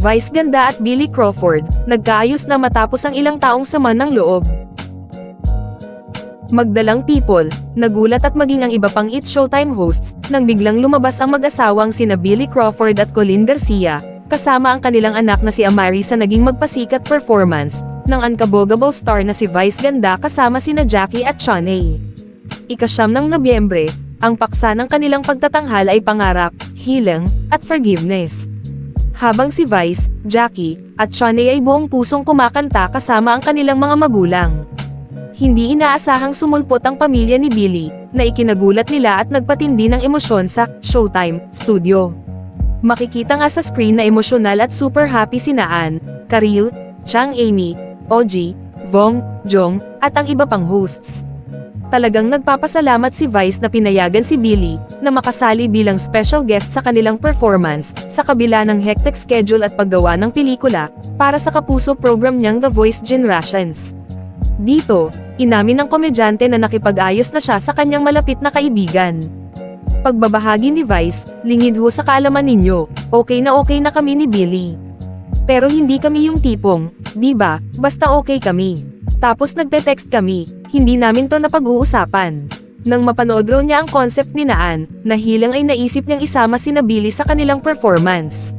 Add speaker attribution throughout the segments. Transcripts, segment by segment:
Speaker 1: Vice Ganda at Billy Crawford, nagkaayos na matapos ang ilang taong sama ng loob. Magdalang people, nagulat at maging ang iba pang It's Showtime hosts, nang biglang lumabas ang mag-asawang sina Billy Crawford at Colin Garcia, kasama ang kanilang anak na si Amari sa naging magpasikat performance, ng unkabogable star na si Vice Ganda kasama sina Jackie at Shanae. Ikasyam ng Nobyembre, ang paksa ng kanilang pagtatanghal ay pangarap, hilang, at forgiveness. Habang si Vice, Jackie, at Shanae ay buong pusong kumakanta kasama ang kanilang mga magulang. Hindi inaasahang sumulpot ang pamilya ni Billy, na ikinagulat nila at nagpatindi ng emosyon sa Showtime Studio. Makikita nga sa screen na emosyonal at super happy si Naan, Karil, Chang Amy, Oji, Vong, Jong, at ang iba pang hosts. Talagang nagpapasalamat si Vice na pinayagan si Billy na makasali bilang special guest sa kanilang performance sa kabila ng hectic schedule at paggawa ng pelikula para sa kapuso program niyang The Voice Generations. Dito, inamin ng komedyante na nakipag-ayos na siya sa kanyang malapit na kaibigan. Pagbabahagi ni Vice, lingid ho sa kaalaman ninyo, okay na okay na kami ni Billy. Pero hindi kami yung tipong, di ba, basta okay kami. Tapos nagte-text kami, hindi namin to napag-uusapan. Nang mapanood raw niya ang concept ni Naan, nahilang ay naisip niyang isama si Billy sa kanilang performance.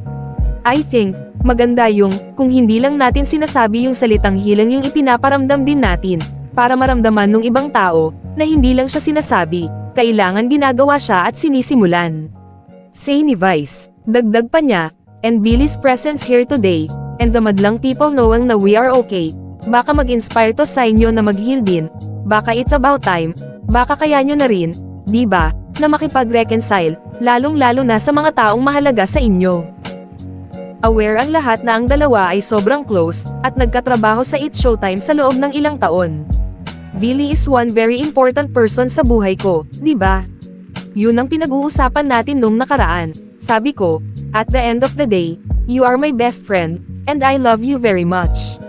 Speaker 1: I think, maganda yung, kung hindi lang natin sinasabi yung salitang hilang yung ipinaparamdam din natin, para maramdaman ng ibang tao, na hindi lang siya sinasabi, kailangan ginagawa siya at sinisimulan. Say ni Vice, dagdag pa niya, and Billy's presence here today, and the madlang people knowing na we are okay, baka mag-inspire to sa inyo na mag-heal din, baka it's about time, baka kaya nyo na rin, di ba, na makipag-reconcile, lalong-lalo na sa mga taong mahalaga sa inyo. Aware ang lahat na ang dalawa ay sobrang close, at nagkatrabaho sa It's Showtime sa loob ng ilang taon. Billy is one very important person sa buhay ko, di ba? Yun ang pinag-uusapan natin nung nakaraan. Sabi ko, at the end of the day, you are my best friend, and I love you very much.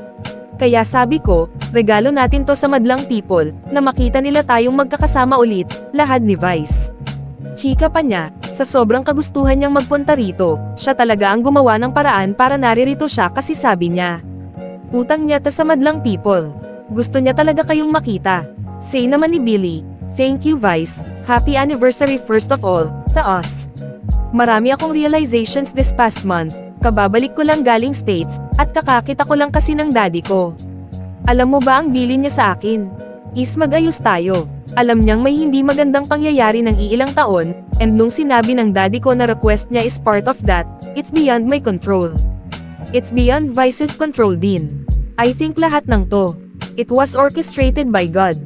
Speaker 1: Kaya sabi ko, regalo natin to sa madlang people, na makita nila tayong magkakasama ulit, lahad ni Vice. Chika pa niya, sa sobrang kagustuhan niyang magpunta rito, siya talaga ang gumawa ng paraan para naririto siya kasi sabi niya. Utang niya ta sa madlang people. Gusto niya talaga kayong makita. Say naman ni Billy, Thank you Vice, happy anniversary first of all, to us. Marami akong realizations this past month, kababalik ko lang galing States, at kakakita ko lang kasi ng daddy ko. Alam mo ba ang bilin niya sa akin? Is magayos tayo. Alam niyang may hindi magandang pangyayari ng iilang taon, and nung sinabi ng daddy ko na request niya is part of that, it's beyond my control. It's beyond Vice's control din. I think lahat ng to. It was orchestrated by God.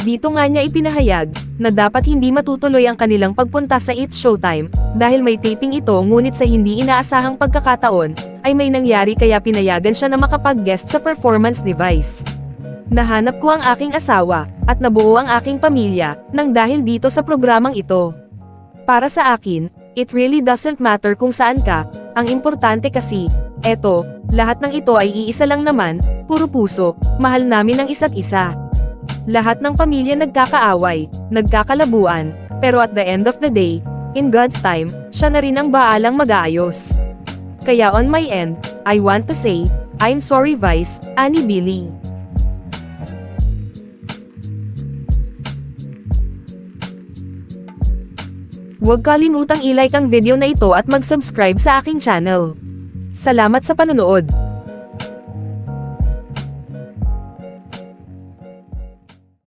Speaker 1: Dito nga niya ipinahayag, na dapat hindi matutuloy ang kanilang pagpunta sa It's Showtime, dahil may taping ito ngunit sa hindi inaasahang pagkakataon, ay may nangyari kaya pinayagan siya na makapag-guest sa performance ni Vice. Nahanap ko ang aking asawa, at nabuo ang aking pamilya, nang dahil dito sa programang ito. Para sa akin, it really doesn't matter kung saan ka, ang importante kasi, eto, lahat ng ito ay iisa lang naman, puro puso, mahal namin ang isa't isa. Lahat ng pamilya nagkakaaway, nagkakalabuan, pero at the end of the day, in God's time, siya na rin ang baalang mag-aayos. Kaya on my end, I want to say, I'm sorry Vice, Annie Billy. Huwag kalimutang i-like ang video na ito at mag-subscribe sa aking channel. Salamat sa panonood!